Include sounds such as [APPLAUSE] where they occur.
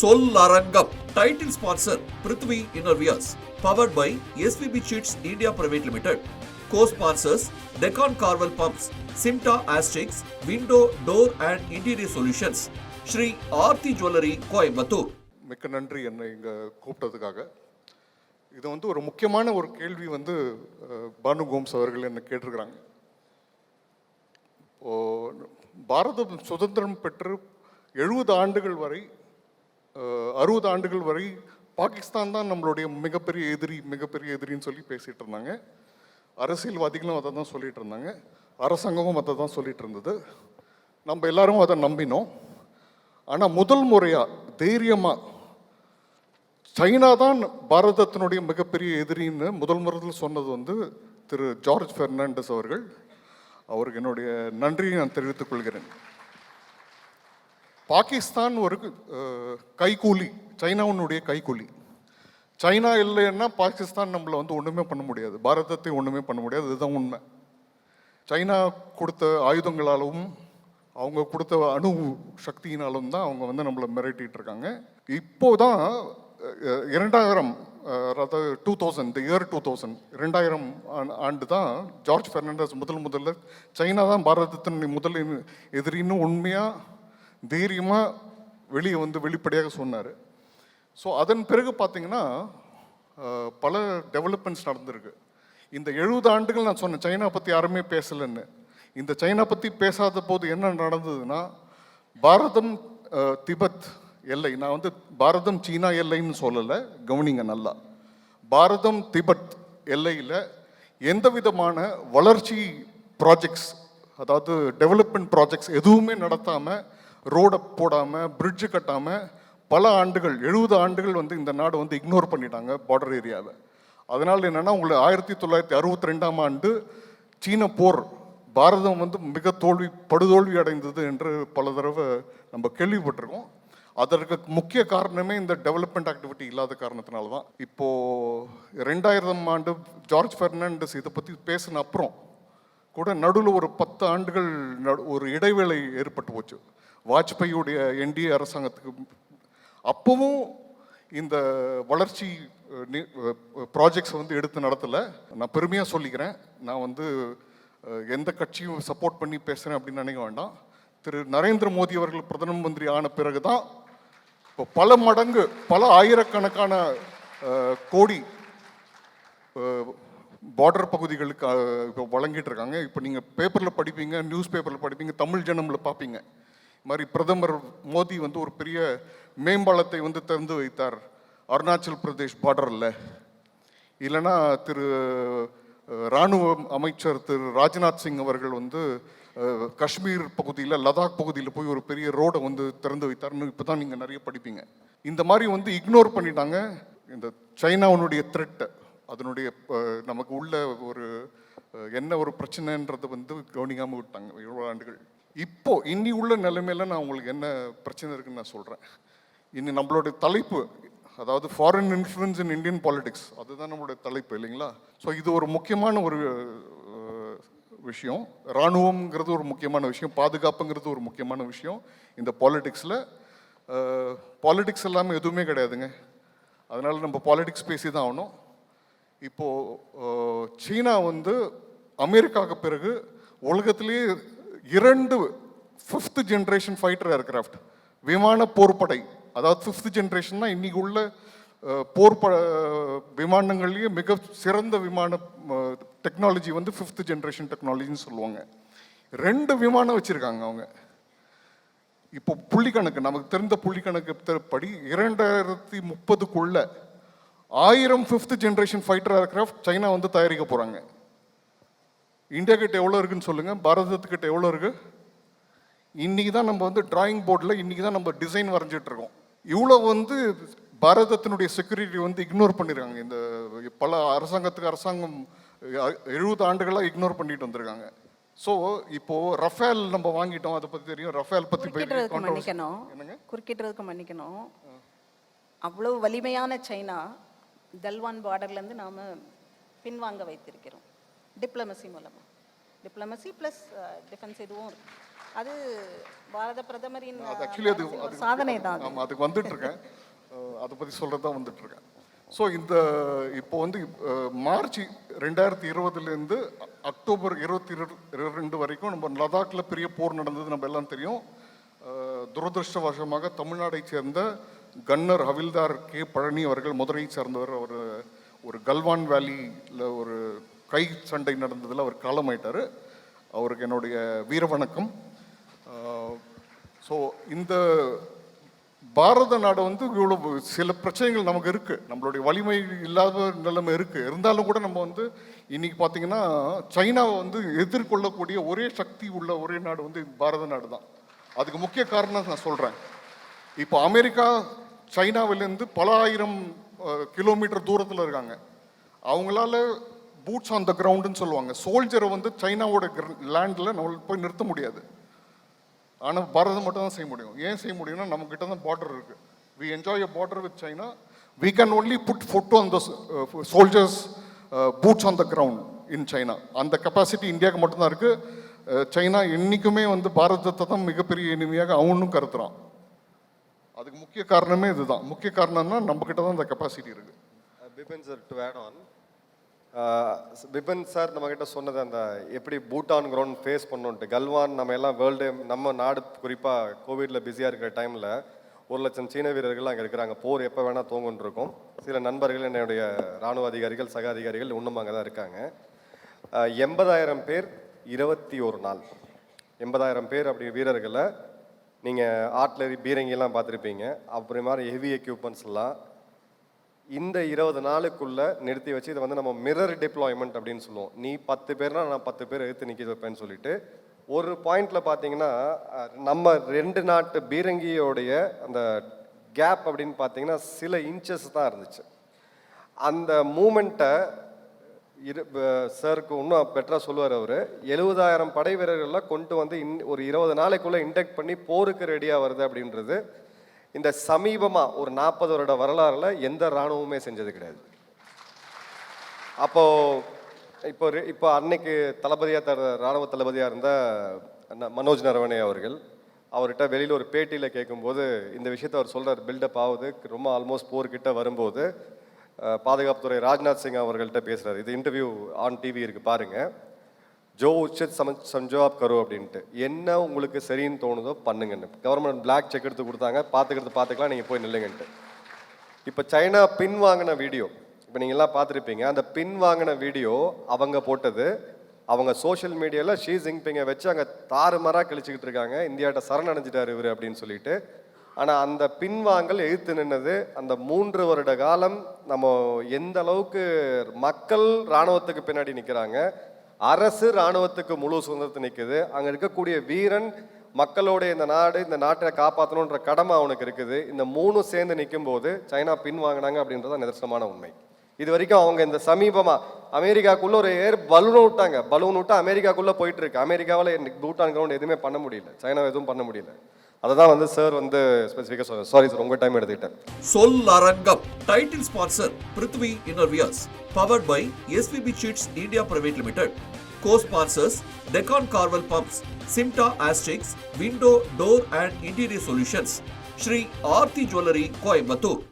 சொல்லரங்கம். Title sponsor Prithvi innerwears powered by SPB seats India private limited co sponsors Deccan கார்வல் pumps சிம்டா asterisk window door and interior solutions Sri Aarthi jewellery Coimbatore மிக்க நன்றி என்னை இங்கே கூப்பிட்டதுக்காக. இது வந்து ஒரு முக்கியமான ஒரு கேள்வி வந்து பானு கோம்ஸ் அவர்கள் என்னை கேட்டிருக்கிறாங்க. இப்போ பாரதம் சுதந்திரம் பெற்று எழுபது ஆண்டுகள் வரை அறுபது ஆண்டுகள் வரை பாகிஸ்தான் தான் நம்மளுடைய மிகப்பெரிய எதிரி மிகப்பெரிய எதிரின்னு சொல்லி பேசிகிட்டு இருந்தாங்க. அரசியல்வாதிகளும் அதை தான் சொல்லிட்டு இருந்தாங்க. அரசாங்கமும் அதை தான் சொல்லிட்டு இருந்தது. நம்ம எல்லாரும் அதை நம்பினோம். ஆனால் முதல் முறையாக தைரியமாக சைனா தான் பாரதத்தினுடைய மிகப்பெரிய எதிரின்னு முதல் முறையில் சொன்னது வந்து திரு ஜார்ஜ் பெர்னாண்டஸ் அவர்கள். அவருக்கு என்னுடைய நன்றியை நான் தெரிவித்துக் கொள்கிறேன். பாகிஸ்தான் ஒரு கைகூலி. கைக்கூலி சைனாவுனுடைய கைக்கூலி சைனா இல்லைன்னா பாகிஸ்தான் நம்மளை வந்து ஒன்றுமே பண்ண முடியாது. பாரதத்தை ஒன்றுமே பண்ண முடியாது. இதுதான் உண்மை. சைனா கொடுத்த ஆயுதங்களாலும் அவங்க கொடுத்த அணு சக்தியினாலும் தான் அவங்க வந்து நம்மளை மிரட்டிகிட்டு இருக்காங்க. இப்போ தான் இரண்டாயிரம் அதாவது டூ தௌசண்ட் இந்த இயர் டூ தௌசண்ட் இரண்டாயிரம் ஆண்டு தான் ஜார்ஜ் பெர்னாண்டஸ் முதல் முதல்ல சைனா தான் பாரதத்தின் முதல் எதிரின்னு உண்மையாக தைரியமாக வெளியே வந்து வெளிப்படையாக சொன்னார். ஸோ அதன் பிறகு பார்த்தீங்கன்னா பல டெவலப்மெண்ட்ஸ் நடந்திருக்கு. இந்த எழுபது ஆண்டுகள் நான் சொன்னேன் சைனா பற்றி யாருமே பேசலைன்னு. இந்த சைனா பற்றி பேசாத போது என்ன நடந்ததுன்னா பாரதம் திபத் திபெத் எல்லை நான் வந்து பாரதம் சீனா எல்லைன்னு சொல்லலை கவனிங்க நல்லா. பாரதம் திபெத் எல்லையில் எந்த விதமான வளர்ச்சி ப்ராஜெக்ட்ஸ் அதாவது டெவலப்மெண்ட் ப்ராஜெக்ட்ஸ் எதுவுமே நடத்தாமல் ரோடை போடாமல் பிரிட்ஜு கட்டாமல் பல ஆண்டுகள் எழுபது ஆண்டுகள் வந்து இந்த நாடு வந்து இக்னோர் பண்ணிட்டாங்க பார்டர் ஏரியாவை அதனால் என்னென்னா உங்களை ஆயிரத்தி தொள்ளாயிரத்தி அறுபத்தி ரெண்டாம் ஆண்டு சீன போர் பாரதம் வந்து மிக தோல்வி படுதோல்வி அடைந்தது என்று பல தடவை நம்ம கேள்விப்பட்டிருக்கோம். அதற்கு முக்கிய காரணமே இந்த டெவலப்மெண்ட் ஆக்டிவிட்டி இல்லாத காரணத்தினால தான். இப்போது ரெண்டாயிரம் ஆண்டு ஜார்ஜ் ஃபெர்னாண்டஸ் இதை பற்றி பேசின அப்புறம் கூட நடுவில் ஒரு பத்து ஆண்டுகள் நடு- ஒரு இடைவேளை ஏற்பட்டு போச்சு. வாஜ்பாயுடைய என்டிஏ அரசாங்கத்துக்கு அப்பவும் இந்த வளர்ச்சி ப்ராஜெக்ட்ஸ் வந்து எடுத்து நடத்தலை. நான் பெருமையாக சொல்லிக்கிறேன். நான் வந்து எந்த கட்சியும் சப்போர்ட் பண்ணி பேசுகிறேன் அப்படின்னு நினைக்க வேண்டாம். திரு. நரேந்திர மோடி அவர்கள் பிரதம மந்திரி ஆன பிறகு தான் இப்போ பல மடங்கு பல ஆயிரக்கணக்கான கோடி பார்டர் பகுதிகளுக்கு இப்போ வழங்கிட்டு இருக்காங்க. இப்போ நீங்கள் பேப்பரில் படிப்பீங்க நியூஸ் பேப்பரில் படிப்பீங்க தமிழ் ஜனமில் பார்ப்பீங்க மாதிரி பிரதமர் மோடி வந்து ஒரு பெரிய மேம்பாலத்தை வந்து திறந்து வைத்தார். அருணாச்சல் பிரதேஷ் பார்டரில். இல்லைன்னா திரு இராணுவ அமைச்சர் திரு ராஜ்நாத் சிங் அவர்கள் வந்து காஷ்மீர் பகுதியில் லதாக் பகுதியில் போய் ஒரு பெரிய ரோடை வந்து திறந்து வைத்தார்னு இப்போ தான் நீங்கள் நிறைய படிப்பீங்க. இந்த மாதிரி வந்து இக்னோர் பண்ணிட்டாங்க. இந்த சைனாவுனுடைய த்ரெட்டை அதனுடைய நமக்கு உள்ள ஒரு என்ன ஒரு பிரச்சனைன்றதை வந்து கவனிக்காமல் விட்டாங்க. இவ்வளோ ஆண்டுகள். இப்போ இன்னி உள்ள நிலைமையில நான் உங்களுக்கு என்ன பிரச்சனை இருக்குன்னு நான் சொல்கிறேன் இனி நம்மளுடைய தலைப்பு அதாவது foreign influence in Indian politics அதுதான் நம்மளுடைய தலைப்பு இல்லைங்களா? ஸோ இது ஒரு முக்கியமான ஒரு விஷயம். இராணுவங்கிறது ஒரு முக்கியமான விஷயம். பாதுகாப்புங்கிறது ஒரு முக்கியமான விஷயம். இந்த பாலிடிக்ஸில் பாலிடிக்ஸ் எல்லாமே எதுவுமே கிடையாதுங்க. அதனால் நம்ம பாலிடிக்ஸ் பேசி தான் ஆகணும் இப்போது சீனா வந்து அமெரிக்காவுக்கு பிறகு உலகத்திலேயே இரண்டு ஃபிஃப்த் ஜென்ரேஷன் ஃபைட்டர் ஏர்கிராஃப்ட் விமான போர்ப்படை அதாவது ஃபிஃப்த் ஜென்ரேஷன்னா இன்னைக்கு உள்ள அஹ், போர்ப்ப விமானங்கள்லேயே மிக சிறந்த விமான டெக்னாலஜி வந்து ஃபிஃப்த் ஜென்ரேஷன் டெக்னாலஜின்னு சொல்லுவாங்க. ரெண்டு விமானம் வச்சுருக்காங்க அவங்க. இப்போ புள்ளிக்கணக்கு நமக்கு தெரிந்த புள்ளிக்கணக்கு படி இரண்டாயிரத்தி முப்பதுக்குள்ள ஆயிரம் fifth generation fighter aircraft China வந்து தயாரிக்க போகிறாங்க இந்தியா கிட்ட எவ்வளோ இருக்குன்னு சொல்லுங்கள் பாரதத்துக்கிட்ட எவ்வளோ இருக்கு? இன்னைக்கு தான் நம்ம வந்து டிராயிங் போர்டில் இன்னைக்கு தான் நம்ம டிசைன் வரைஞ்சிட்டு இருக்கோம். இவ்வளோ வந்து பாரதத்தினுடைய செக்யூரிட்டி வந்து இக்னோர் பண்ணிருக்காங்க. இந்த பல அரசாங்கத்துக்கு அரசாங்கம் எழுபது ஆண்டுகளாக இக்னோர் பண்ணிட்டு வந்திருக்காங்க. ஸோ இப்போ ரஃபேல் நம்ம வாங்கிட்டோம். அதை பற்றி தெரியும். ரஃபேல் பற்றி மன்னிக்கணும். என்னங்க? குறுக்கிடுறதுக்கு மன்னிக்கணும். அவ்வளவு வலிமையான சைனா தல்வான் பார்டர்லேருந்து நாம் பின்வாங்க வைத்திருக்கிறோம். டிப்ளமசி மூலமாக டிப்ளமசி ப்ளஸ் டிஃபென்ஸ் இதுவும் இருக்கு. அது பாரத பிரதமரின் ஆக்சுவலி அது ஒரு அது சாதனை தான். ஆமாம் அதுக்கு வந்துட்டு இருக்கேன். [LAUGHS] அஹ் அதை பற்றி சொல்கிறது தான் வந்துட்டு இருக்கேன். ஸோ இந்த இப்போ வந்து மார்ச் ரெண்டாயிரத்தி இருபதுலேருந்து அக்டோபர் இருபத்தி ரெண்டு வரைக்கும் நம்ம லடாக்ல பெரிய போர் நடந்தது நம்ம எல்லாம் தெரியும். துரதிருஷ்டவசமாக தமிழ்நாடை சேர்ந்த கன்னர் ஹவில்தார் கே பழனி அவர்கள் மதுரையை சேர்ந்தவர் அவர் ஒரு கல்வான் வேலியில் ஒரு கை சண்டை நடந்ததில் அவர் காலமாயிட்டார். அவருக்கு என்னுடைய வீர வணக்கம். ஸோ இந்த பாரத நாடு வந்து இவ்வளோ சில பிரச்சனைகள் நமக்கு இருக்குது நம்மளுடைய வலிமை இல்லாத நிலைமை இருக்குது இருந்தாலும் கூட நம்ம வந்து இன்றைக்கி பார்த்தீங்கன்னா சைனாவை வந்து எதிர்கொள்ளக்கூடிய ஒரே சக்தி உள்ள ஒரே நாடு வந்து பாரத நாடு தான். அதுக்கு முக்கிய காரணம் நான் சொல்கிறேன் இப்போ அமெரிக்கா சைனாவிலேருந்து பல ஆயிரம் கிலோமீட்டர் தூரத்தில் இருக்காங்க. அவங்களால பூட்ஸ் ஆன் த கிரவுண்டுன்னு சொல்லுவாங்க. சோல்ஜரை வந்து சைனாவோட லேண்டில் நம்மளுக்கு போய் நிறுத்த முடியாது. ஆனால் பாரதம் மட்டும் தான் செய்ய முடியும். ஏன் செய்ய முடியும்னா நம்ம கிட்ட தான் பார்டர் இருக்கு. We enjoy a border with China we can only put foot on the soldiers boots on the ground in China அந்த கெப்பாசிட்டி இந்தியாவுக்கு மட்டும்தான் இருக்கு. Uh, சைனா என்றைக்குமே வந்து பாரதத்தை தான் மிகப்பெரிய இனிமையாக அவனும் கருத்துறான் அதுக்கு முக்கிய காரணமே இதுதான். முக்கிய காரணம்னா நம்ம கிட்ட தான் அந்த கெப்பாசிட்டி இருக்கு. Bipin sir to add on Bipin sir நம்மக்கிட்ட சொன்னது அந்த எப்படி பூட்டான் கிரவுண்ட் ஃபேஸ் பண்ணோன்ட்டு. கல்வான் நம்ம எல்லாம் வேர்ல்டு நம்ம நாடு குறிப்பாக கோவிடில் பிஸியாக இருக்கிற டைமில் ஒரு லட்சம் சீன வீரர்கள் அங்கே இருக்கிறாங்க. போர் எப்போ வேணால் தூங்குன்னு இருக்கும் சில நண்பர்கள் என்னுடைய ராணுவ அதிகாரிகள் சக அதிகாரிகள் இன்னும் அங்கே தான் இருக்காங்க எண்பதாயிரம் பேர் இருபத்தி ஒரு நாள். எண்பதாயிரம் பேர் அப்படி வீரர்களை நீங்கள் ஆர்ட்லரி பீரங்கிலாம் பார்த்துருப்பீங்க. அப்படி மாதிரி ஹெவி எக்யூப்மெண்ட்ஸ்லாம் இந்த இருபது நாளுக்குள்ள நிறுத்தி வச்சு இதை வந்து நம்ம மிரர் டிப்ளாய்மெண்ட் அப்படின்னு சொல்லுவோம். நீ பத்து பேர்னா நான் பத்து பேர் எடுத்து நிற்க வைப்பேன்னு சொல்லிட்டு ஒரு பாயிண்ட்ல பார்த்தீங்கன்னா நம்ம ரெண்டு நாட்டு பீரங்கியோடைய அந்த கேப் அப்படின்னு பார்த்தீங்கன்னா சில இன்ச்சஸ் தான் இருந்துச்சு. அந்த மூமெண்ட்டை இரு சருக்கு இன்னும் பெட்டராக சொல்லுவார் அவர் எழுபதாயிரம் படை வீரர்கள்லாம் கொண்டு வந்து இன் ஒரு இருபது நாளைக்குள்ளே இன்டெக்ட் பண்ணி போருக்கு ரெடியாக வருது அப்படின்றது இந்த சமீபமாக ஒரு நாற்பது வருட வரலாறில் எந்த இராணுவமே செஞ்சது கிடையாது. அப்போது இப்போ இப்போ அன்னைக்கு தளபதியாக தர ராணுவ தளபதியாக இருந்த மனோஜ் நரவணே அவர்கள் அவர்கிட்ட வெளியில் ஒரு பேட்டியில் கேட்கும்போது இந்த விஷயத்தை அவர் சொல்கிறார் பில்டப் ஆகுது ரொம்ப ஆல்மோஸ்ட் போர்கிட்ட வரும்போது பாதுகாப்புத்துறை ராஜ்நாத் சிங் அவர்கள்ட்ட பேசுகிறார் இது இன்டர்வியூ ஆன் டிவி இருக்கு பாருங்கள் ஜோ உச்சித் சம சம்ஜவாப் கரு அப்படின்ட்டு. என்ன உங்களுக்கு சரின்னு தோணுதோ பண்ணுங்கன்னு. கவர்மெண்ட் பிளாக் செக் எடுத்து கொடுத்தாங்க. பார்த்துக்கிறது பார்த்துக்கலாம் நீங்கள் போய் நில்லுங்கன்ட்டு. இப்போ சைனா பின் வாங்கின வீடியோ இப்போ நீங்கள்லாம் பார்த்துருப்பீங்க அந்த பின் வாங்கின வீடியோ அவங்க போட்டது அவங்க சோஷியல் மீடியாவில் ஷீ ஜிங்பிங்கை வச்சு அங்கே தாறுமாறாக கழிச்சிக்கிட்டு இருக்காங்க. இந்தியாட்ட சரணடைஞ்சிட்டார் இவர் அப்படின்னு சொல்லிட்டு. ஆனால் அந்த பின்வாங்கல் எதிர்த்து நின்னது அந்த மூன்று வருட காலம் நம்ம எந்த அளவுக்கு மக்கள் இராணுவத்துக்கு பின்னாடி நிற்கிறாங்க அரசு இராணுவத்துக்கு முழு சுதந்திரத்தை நிற்குது அங்கே இருக்கக்கூடிய வீரன் மக்களோடைய இந்த நாடு இந்த நாட்டை காப்பாற்றணுன்ற கடமை அவனுக்கு இருக்குது. இந்த மூணும் சேர்ந்து நிற்கும் போது சைனா பின் வாங்கினாங்க அப்படின்றது நிதர்சனமான உண்மை. இது வரைக்கும் அவங்க இந்த சமீபமாக அமெரிக்காக்குள்ள ஒரு ஏர் பலூன் விட்டாங்க. பலூன் விட்டு அமெரிக்காக்குள்ளே போயிட்டு இருக்கு. அமெரிக்காவில் பூட்டான் கிரவுண்ட் எதுவுமே பண்ண முடியல. சைனா எதுவும் பண்ண முடியல. அதை தான் வந்து சார் வந்து ஸ்பெசிஃபிக்காக சொல்றேன் சாரி சார் ரொம்ப டைம் எடுத்துக்கிட்டேன். சொல் அரங்கம். Title sponsor Prithvi innerwears powered by SPB seats India private limited co sponsors Deccan கார்வல் pumps சிம்டா asterisk window door and interior solutions Sri Aarthi jewellery Coimbatore